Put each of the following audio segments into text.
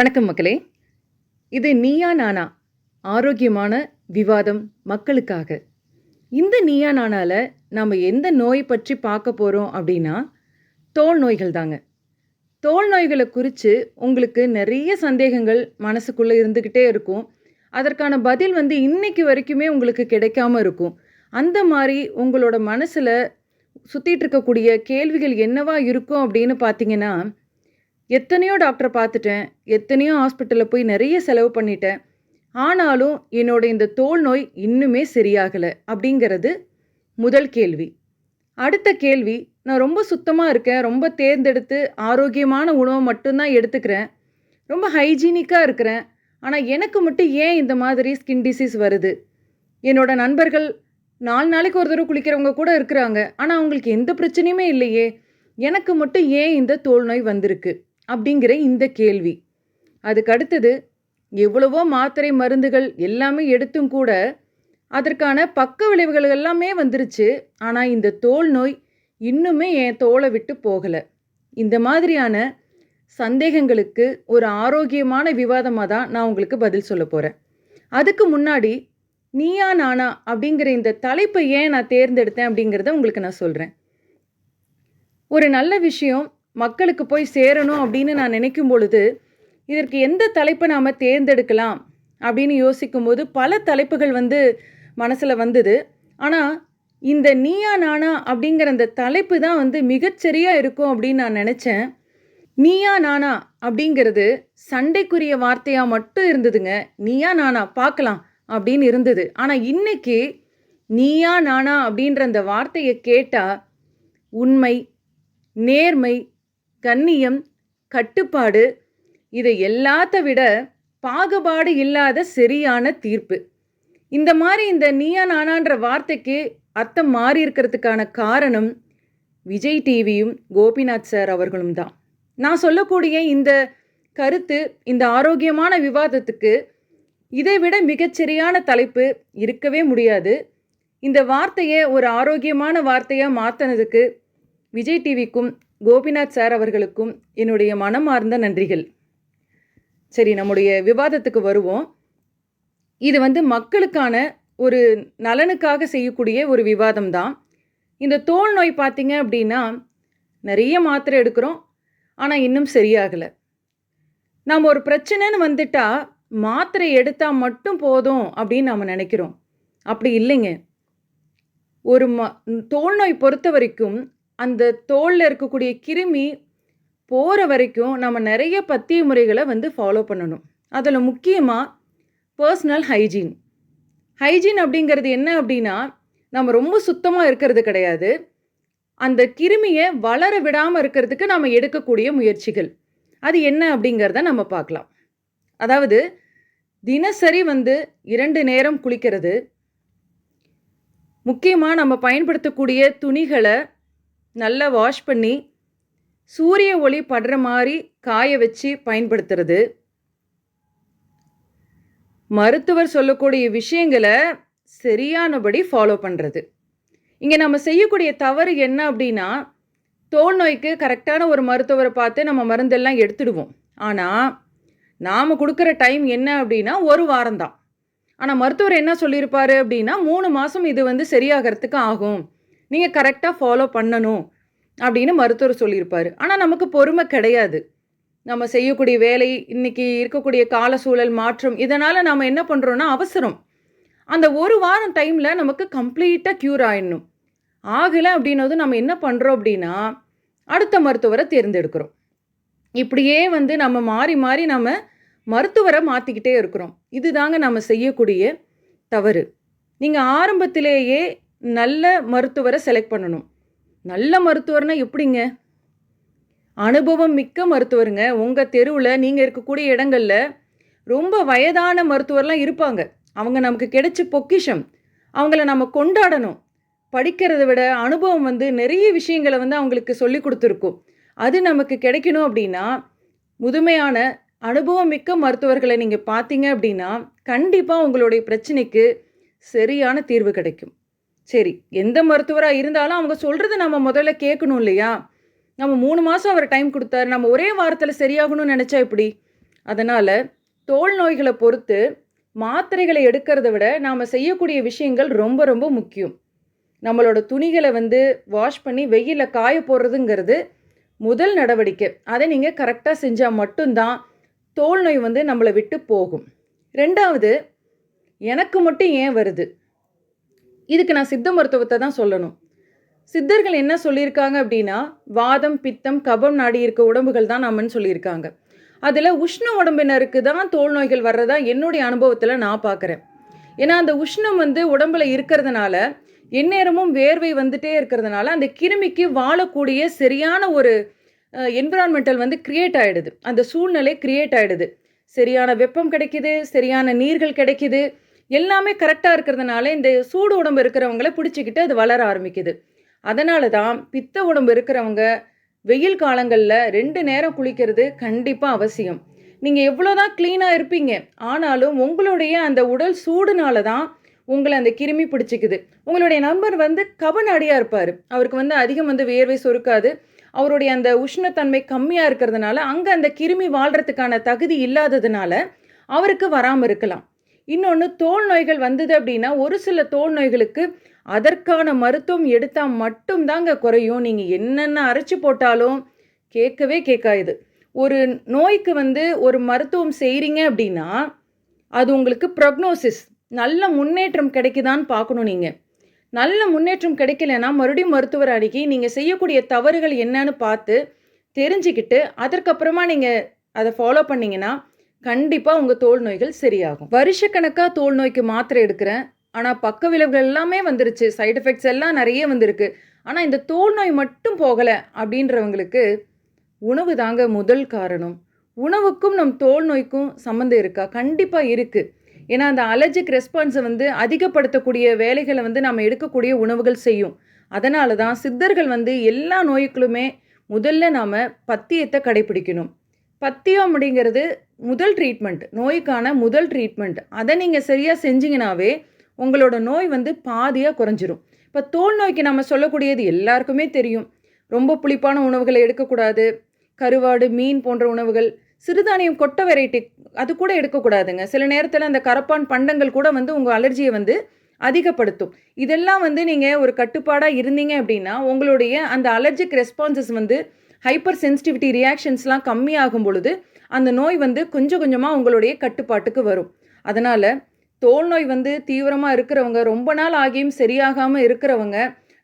வணக்கம் மக்களே. இது நீயா நானா? ஆரோக்கியமான விவாதம் மக்களுக்காக. இந்த நீயா நானால நாம் எந்த நோய் பற்றி பார்க்க போகிறோம் அப்படின்னா தோல் நோய்கள் தாங்க. தோல் நோய்களை குறித்து உங்களுக்கு நிறைய சந்தேகங்கள் மனசுக்குள்ளே இருந்துக்கிட்டே இருக்கும். அதற்கான பதில் வந்து இன்னைக்கு வரைக்குமே உங்களுக்கு கிடைக்காம இருக்கும். அந்த மாதிரி உங்களோட மனசில் சுற்றிட்டு இருக்கக்கூடிய கேள்விகள் என்னவா இருக்கும் அப்படின்னு பார்த்தீங்கன்னா எத்தனையோ டாக்டரை பார்த்துட்டேன். எத்தனையோ ஹாஸ்பிட்டலில் போய் நிறைய செலவு பண்ணிட்டேன். ஆனாலும் என்னோட இந்த தோல் நோய் இன்னுமே சரியாகலை அப்படிங்கிறது முதல் கேள்வி. அடுத்த கேள்வி நான் ரொம்ப சுத்தமாக இருக்கேன். ரொம்ப தேர்ந்தெடுத்து ஆரோக்கியமான உணவை மட்டும்தான் எடுத்துக்கிறேன். ரொம்ப ஹைஜீனிக்காக இருக்கிறேன். ஆனால் எனக்கு மட்டும் ஏன் இந்த மாதிரி ஸ்கின் டிசீஸ் வருது? என்னோட நண்பர்கள் நாலு நாளைக்கு ஒரு தடவை குளிக்கிறவங்க கூட இருக்கிறாங்க. ஆனால் அவங்களுக்கு எந்த பிரச்சனையுமே இல்லையே. எனக்கு மட்டும் ஏன் இந்த தோல் நோய் வந்திருக்கு? அப்படிங்கிற இந்த கேள்வி. அதுக்கு அடுத்தது எவ்வளவோ மாத்திரை மருந்துகள் எல்லாமே எடுத்தும் கூட அதற்கான பக்க விளைவுகள் எல்லாமே வந்துருச்சு. ஆனால் இந்த தோல் நோய் இன்னுமே என் தோலை விட்டு போகலை. இந்த மாதிரியான சந்தேகங்களுக்கு ஒரு ஆரோக்கியமான விவாதமாக தான் நான் உங்களுக்கு பதில் சொல்ல போகிறேன் அதுக்கு முன்னாடி நீயா நானா அப்படிங்கிற இந்த தலைப்பை ஏன் நான் தேர்ந்தெடுத்தேன் அப்படிங்கிறத உங்களுக்கு நான் சொல்கிறேன் ஒரு நல்ல விஷயம் மக்களுக்கு போய் சேரணும் அப்படின்னு நான் நினைக்கும் பொழுது இதற்கு எந்த தலைப்பை நாம் தேர்ந்தெடுக்கலாம் அப்படின்னு யோசிக்கும்போது பல தலைப்புகள் வந்து மனசில் வந்தது. ஆனால் இந்த நீயா நானா அப்படிங்கிற அந்த தலைப்பு தான் வந்து மிகச்சரியாக இருக்கும் அப்படின்னு நான் நினச்சேன். நீயா நானா அப்படிங்கிறது சண்டைக்குரிய வார்த்தையாக மட்டும் இருந்ததுங்க. நீயா நானா பார்க்கலாம் அப்படின்னு இருந்தது. ஆனால் இன்னைக்கு நீயா நானா அப்படின்ற அந்த வார்த்தையை கேட்டால் உண்மை நேர்மை கண்ணியம் கட்டுப்பாடு இதை எல்லாத்த விட பாகுபாடு இல்லாத சரியான தீர்ப்பு. இந்த மாதிரி இந்த நீயா நானான்ற வார்த்தைக்கு அர்த்தம் மாறி இருக்கிறதுக்கான காரணம் விஜய் டிவியும் கோபிநாத் சார் அவர்களும் தான். நான் சொல்லக்கூடிய இந்த கருத்து இந்த ஆரோக்கியமான விவாதத்துக்கு இதை விட மிகச்சரியான தலைப்பு இருக்கவே முடியாது. இந்த வார்த்தையை ஒரு ஆரோக்கியமான வார்த்தையாக மாற்றினதுக்கு விஜய் டிவிக்கும் கோபிநாத் சார் அவர்களுக்கும் என்னுடைய மனமார்ந்த நன்றிகள். சரி நம்முடைய விவாதத்துக்கு வருவோம். இது வந்து மக்களுக்கான ஒரு நலனுக்காக செய்யக்கூடிய ஒரு விவாதம் தான் இந்த தோல் நோய் பார்த்தீங்க அப்படின்னா நிறைய மாத்திரை எடுக்கிறோம் ஆனால் இன்னும் சரியாகலை. நாம் ஒரு பிரச்சனைன்னு வந்துட்டால் மாத்திரை எடுத்தால் மட்டும் போதும் அப்படின்னு நாம் நினைக்கிறோம். அப்படி இல்லைங்க. ஒரு ம தோல் நோய் பொறுத்த வரைக்கும் அந்த தோலில் இருக்கக்கூடிய கிருமி போகிற வரைக்கும் நம்ம நிறைய பத்திய முறைகளை வந்து ஃபாலோ பண்ணணும். அதில் முக்கியமாக பர்சனல் ஹைஜீன் ஹைஜீன் அப்படிங்கிறது என்ன அப்படின்னா நம்ம ரொம்ப சுத்தமாக இருக்கிறது கிடையாது. அந்த கிருமியை வளர விடாமல் இருக்கிறதுக்கு நம்ம எடுக்கக்கூடிய முயற்சிகள். அது என்ன அப்படிங்கிறத நம்ம பார்க்கலாம். அதாவது தினசரி வந்து இரண்டு நேரம் குளிக்கிறது. முக்கியமாக நம்ம பயன்படுத்தக்கூடிய துணிகளை நல்லா வாஷ் பண்ணி சூரிய ஒளி படுற மாதிரி காய வச்சு பயன்படுத்துறது. மருத்துவர் சொல்லக்கூடிய விஷயங்களை சரியானபடி ஃபாலோ பண்ணுறது இங்கே நம்ம செய்யக்கூடிய தவறு என்ன அப்படின்னா தோல் நோய்க்கு கரெக்டான ஒரு மருத்துவரை பார்த்து நம்ம மருந்தெல்லாம் எடுத்துடுவோம். ஆனால் நாம் கொடுக்குற டைம் என்ன அப்படின்னா ஒரு வாரம்தான். ஆனால் மருத்துவர் என்ன சொல்லியிருப்பாரு அப்படின்னா மூணு மாதம் இது வந்து சரியாகிறதுக்கு ஆகும். நீங்கள் கரெக்டாக ஃபாலோ பண்ணணும் அப்படின்னு மருத்துவர் சொல்லியிருப்பார். ஆனால் நமக்கு பொறுமை கிடையாது. நம்ம செய்யக்கூடிய வேலை இன்னைக்கு இருக்கக்கூடிய கால சூழல் மாற்றம் இதனால் நம்ம என்ன பண்ணுறோன்னா அவசரம். அந்த ஒரு வாரம் டைமில் நமக்கு கம்ப்ளீட்டாக க்யூர் ஆயிடணும். ஆகலை அப்படின்னது நம்ம என்ன பண்ணுறோம் அப்படின்னா அடுத்த மருத்துவரை தேர்ந்தெடுக்கிறோம். இப்படியே வந்து நம்ம மாறி மாறி நம்ம மருத்துவரை மாற்றிக்கிட்டே இருக்கிறோம். இதுதாங்க நம்ம செய்யக்கூடிய தவறு. நீங்கள் ஆரம்பத்திலேயே நல்ல மருத்துவரை செலக்ட் பண்ணணும். நல்ல மருத்துவர்னா எப்படிங்க? அனுபவம் மிக்க மருத்துவருங்க. உங்கள் தெருவில் நீங்கள் இருக்கக்கூடிய இடங்களில் ரொம்ப வயதான மருத்துவர்லாம் இருப்பாங்க. அவங்க நமக்கு கிடைச்ச பொக்கிஷம். அவங்கள நம்ம கொண்டாடணும். படிக்கிறத விட அனுபவம் வந்து நிறைய விஷயங்களை வந்து அவங்களுக்கு சொல்லி கொடுத்துருக்கும். அது நமக்கு கிடைக்கணும் அப்படின்னா முதுமையான அனுபவம் மிக்க மருத்துவர்களை நீங்கள் பார்த்தீங்க அப்படின்னா கண்டிப்பாக உங்களுடைய பிரச்சனைக்கு சரியான தீர்வு கிடைக்கும். சரி எந்த மருத்துவராக இருந்தாலும் அவங்க சொல்கிறத நம்ம முதல்ல கேட்கணும் இல்லையா? நம்ம மூணு மாதம் அவர் டைம் கொடுத்தாரு. நம்ம ஒரே வாரத்தில் சரியாகணும்னு நினச்சா எப்படி? அதனால் தோல் நோய்களை பொறுத்து மாத்திரைகளை எடுக்கிறத விட நாம் செய்யக்கூடிய விஷயங்கள் ரொம்ப ரொம்ப முக்கியம். நம்மளோட துணிகளை வந்து வாஷ் பண்ணி வெயிலில் காய போடுறதுங்கிறது முதல் நடவடிக்கை. அதை நீங்கள் கரெக்டாக செஞ்சால் மட்டும்தான் தோல் நோய் வந்து நம்மளை விட்டு போகும். ரெண்டாவது எனக்கு மட்டும் ஏன் வருது? இதுக்கு நான் சித்த மருத்துவத்தை தான் சொல்லணும். சித்தர்கள் என்ன சொல்லியிருக்காங்க அப்படின்னா வாதம் பித்தம் கபம் நாடி இருக்க உடம்புகள் தான் நம்மன்னு சொல்லியிருக்காங்க. அதில் உஷ்ண உடம்பினருக்கு தான் தோல் நோய்கள் வர்றதா என்னுடைய அனுபவத்தில் நான் பார்க்குறேன் ஏன்னா அந்த உஷ்ணம் வந்து உடம்புல இருக்கிறதுனால எந்நேரமும் வேர்வை வந்துட்டே இருக்கிறதுனால அந்த கிருமிக்கு வாழக்கூடிய சரியான ஒரு என்விரான்மெண்டல் வந்து கிரியேட் ஆகிடுது அந்த சூழ்நிலை கிரியேட் ஆகிடுது சரியான வெப்பம் கிடைக்குது சரியான நீர்கள் கிடைக்குது. எல்லாமே கரெக்டாக இருக்கிறதுனால இந்த சூடு உடம்பு இருக்கிறவங்கள பிடிச்சிக்கிட்டு அது வளர ஆரம்பிக்குது. அதனால தான் பித்த உடம்பு இருக்கிறவங்க வெயில் காலங்களில் ரெண்டு நேரம் குளிக்கிறது கண்டிப்பாக அவசியம். நீங்கள் எவ்வளோ தான் க்ளீனாக இருப்பீங்க ஆனாலும் உங்களுடைய அந்த உடல் சூடுனால தான் உங்களை அந்த கிருமி பிடிச்சிக்குது. உங்களுடைய நண்பர் வந்து கபநாடியாக இருப்பார். அவருக்கு வந்து அதிகம் வந்து வேர்வை சொருக்காது. அவருடைய அந்த உஷ்ணத்தன்மை கம்மியாக இருக்கிறதுனால அங்கே அந்த கிருமி வாழ்கிறதுக்கான தகுதி இல்லாததுனால அவருக்கு வராமல் இருக்கலாம். இன்னொன்று தோல் நோய்கள் வந்தது அப்படின்னா ஒரு சில தோல் நோய்களுக்கு அதற்கான மருத்துவம் எடுத்தால் மட்டும்தாங்க குறையும். நீங்கள் என்னென்ன அரைச்சி போட்டாலும் கேட்கவே கேட்காது. ஒரு நோய்க்கு வந்து ஒரு மருத்துவம் செய்கிறீங்க அப்படின்னா அது உங்களுக்கு ப்ரொக்னோசிஸ் நல்ல முன்னேற்றம் கிடைக்குதான்னு பார்க்கணும் நீங்கள் நல்ல முன்னேற்றம் கிடைக்கலன்னா மறுபடியும் மருத்துவர் அணுகி நீங்கள் செய்யக்கூடிய தவறுகள் என்னன்னு பார்த்து தெரிஞ்சுக்கிட்டு அதற்கப்புறமா நீங்கள் அதை ஃபாலோ பண்ணிங்கன்னா கண்டிப்பாக உங்கள் தோல் நோய்கள் சரியாகும். வருஷக்கணக்காக தோல் நோய்க்கு மாத்திரை எடுக்கிறேன். ஆனால் பக்க விளைவுகள் எல்லாமே வந்துருச்சு. சைடு எஃபெக்ட்ஸ் எல்லாம் நிறைய வந்திருக்கு. ஆனால் இந்த தோல் நோய் மட்டும் போகலை அப்படின்றவங்களுக்கு உணவு தாங்க முதல் காரணம். உணவுக்கும் நம் தோல் நோய்க்கும் சம்மந்தம் இருக்கா? கண்டிப்பாக இருக்குது ஏன்னா அந்த அலர்ஜிக் ரெஸ்பான்ஸை வந்து அதிகப்படுத்தக்கூடிய வேலைகளை வந்து நம்ம எடுக்கக்கூடிய உணவுகள் செய்யும். அதனால தான் சித்தர்கள் வந்து எல்லா நோய்களுமே முதல்ல நாம் பத்தியத்தை கடைபிடிக்கணும். பத்தியம் அப்படிங்கிறது முதல் ட்ரீட்மெண்ட் நோய்க்கான முதல் ட்ரீட்மெண்ட் அதை நீங்கள் சரியாக செஞ்சீங்கனாவே உங்களோட நோய் வந்து பாதியாக குறைஞ்சிரும். இப்போ தோல் நோய்க்கு நம்ம சொல்லக்கூடியது எல்லாருக்குமே தெரியும். ரொம்ப புளிப்பான உணவுகளை எடுக்கக்கூடாது. கருவாடு மீன் போன்ற உணவுகள் சிறுதானியம் கொட்டை வெரைட்டி அது கூட எடுக்கக்கூடாதுங்க. சில நேரத்தில் அந்த கரப்பான் பண்டங்கள் கூட வந்து உங்கள் அலர்ஜியை வந்து அதிகப்படுத்தும். இதெல்லாம் வந்து நீங்கள் ஒரு கட்டுப்பாடாக இருந்தீங்க அப்படின்னா உங்களுடைய அந்த அலர்ஜிக் ரெஸ்பான்சஸ் வந்து ஹைப்பர் சென்சிட்டிவிட்டி ரியாக்ஷன்ஸ்லாம் கம்மியாகும் பொழுது அந்த நோய் வந்து கொஞ்சம் கொஞ்சமாக உங்களுடைய கட்டுப்பாட்டுக்கு வரும். அதனால் தோல் நோய் வந்து தீவிரமாக இருக்கிறவங்க ரொம்ப நாள் ஆகியும் சரியாகாமல் இருக்கிறவங்க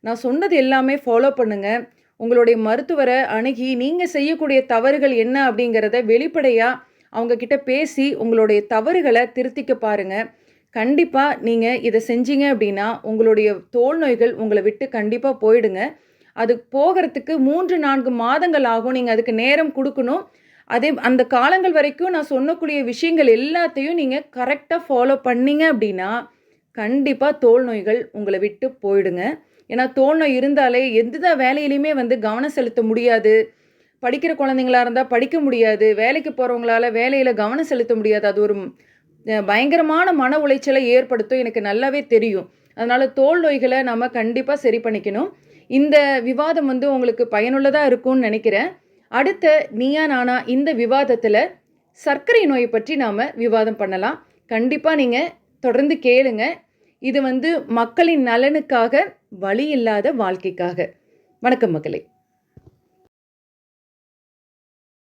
நான் சொன்னது எல்லாமே ஃபாலோ பண்ணுங்கள் உங்களுடைய மருத்துவரை அணுகி நீங்கள் செய்யக்கூடிய தவறுகள் என்ன அப்படிங்கிறத வெளிப்படையாக அவங்கக்கிட்ட பேசி உங்களுடைய தவறுகளை திருத்திக்க பாருங்கள் கண்டிப்பாக நீங்கள் இதை செஞ்சீங்க அப்படின்னா உங்களுடைய தோல் நோய்கள் உங்களை விட்டு கண்டிப்பாக போயிடுங்க. அது போகிறதுக்கு மூன்று நான்கு மாதங்கள் ஆகும். நீங்கள் அதுக்கு நேரம் கொடுக்கணும். அதே அந்த காலங்கள் வரைக்கும் நான் சொன்னக்கூடிய விஷயங்கள் எல்லாத்தையும் நீங்கள் கரெக்டாக ஃபாலோ பண்ணீங்க அப்படின்னா கண்டிப்பாக தோல் நோய்கள் உங்களை விட்டு போயிடுங்க. ஏன்னா தோல் நோய் இருந்தாலே எந்த வேலையிலையுமே வந்து கவனம் செலுத்த முடியாது. படிக்கிற குழந்தைங்களா இருந்தால் படிக்க முடியாது. வேலைக்கு போகிறவங்களால வேலையில் கவனம் செலுத்த முடியாது. அது ஒரு பயங்கரமான மன உளைச்சலை ஏற்படுத்தும். எனக்கு நல்லாவே தெரியும். அதனால் தோல் நோய்களை நம்ம கண்டிப்பாக சரி பண்ணிக்கணும். இந்த விவாதம் வந்து உங்களுக்கு பயனுள்ளதாக இருக்கும்னு நினைக்கிறேன். அடுத்த நீயா நானா இந்த விவாதத்தில் சர்க்கரை நோயை பற்றி நாம் விவாதம் பண்ணலாம். கண்டிப்பாக நீங்கள் தொடர்ந்து கேளுங்க. இது வந்து மக்களின் நலனுக்காக வழி இல்லாத வாழ்க்கைக்காக. வணக்கம் மகளே